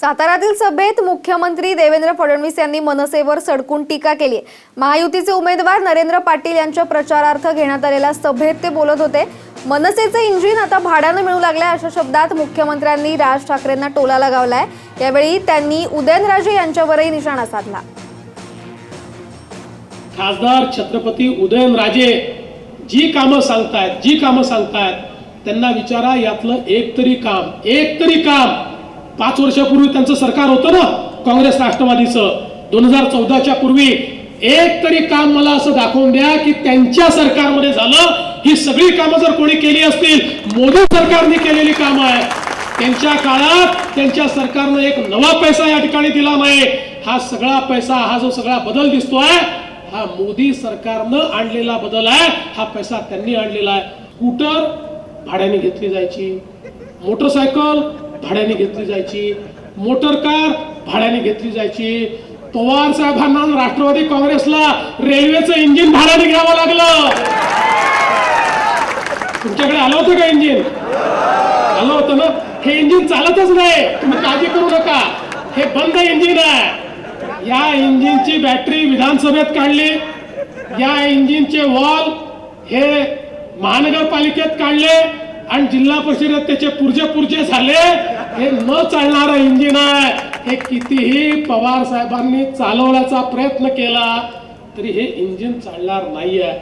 साताऱ्यातील सभेत मुख्यमंत्री देवेंद्र फडणवीस यांनी मनसेवर सडकून टीका केली. महायुतीचे उमेदवार नरेंद्र पाटील यांच्या प्रचारार्थ घेण्यात आलेल्या सभेत ते बोलत होते मनसेचं इंजिन आता भाड्यानं मिळू लागलंय अशा शब्दात मुख्यमंत्र्यांनी राज ठाकरेंना टोला लगावलाय. यावेळी त्यांनी उदयनराजे यांच्यावरही निशाणा साधला. खासदार छत्रपती उदयनराजे जी कामं सांगतायत जी कामं सांगतायत त्यांना विचारा यातलं एक तरी काम एक तरी काम पाच वर्षापूर्वी त्यांचं सरकार होतं ना काँग्रेस राष्ट्रवादीचं. दोन हजार चौदाच्या पूर्वी एक तरी काम मला असं दाखवून द्या की त्यांच्या सरकारमध्ये झालं ही सगळी कामं जर कोणी केली असतील मोदी सरकारने केलेली कामं आहे त्यांच्या काळात त्यांच्या सरकारनं एक नवा पैसा या ठिकाणी दिला नाही. हा सगळा पैसा हा जो सगळा बदल दिसतोय हा मोदी सरकारनं आणलेला बदल आहे हा पैसा त्यांनी आणलेला आहे. स्कूटर भाड्याने घेतली जायची. मोटरसायकल भाड्याने घेतली जायची. मोटर कार भाड्याने घेतली जायची. पवार साहेबांना राष्ट्रवादी काँग्रेसला रेल्वेचं इंजिन भाड्याने घ्यावं लागलं. तुमच्याकडे आलं होतं का इंजिन? आलं होतं ना? हे इंजिन चालतच नाही. तुम्ही काळजी करू नका. हे बंद इंजिन आहे. या इंजिनची बॅटरी विधानसभेत काढली. या इंजिनचे वॉल हे महानगरपालिकेत काढले. आणि जिल्हा परिषदेत त्याचे पुरजे पुरजे झाले. हे न चालणारं इंजिन आहे हे कितीही पवार साहेबांनी चालवण्याचा प्रयत्न केला तरी हे इंजिन चालणार नाहीये.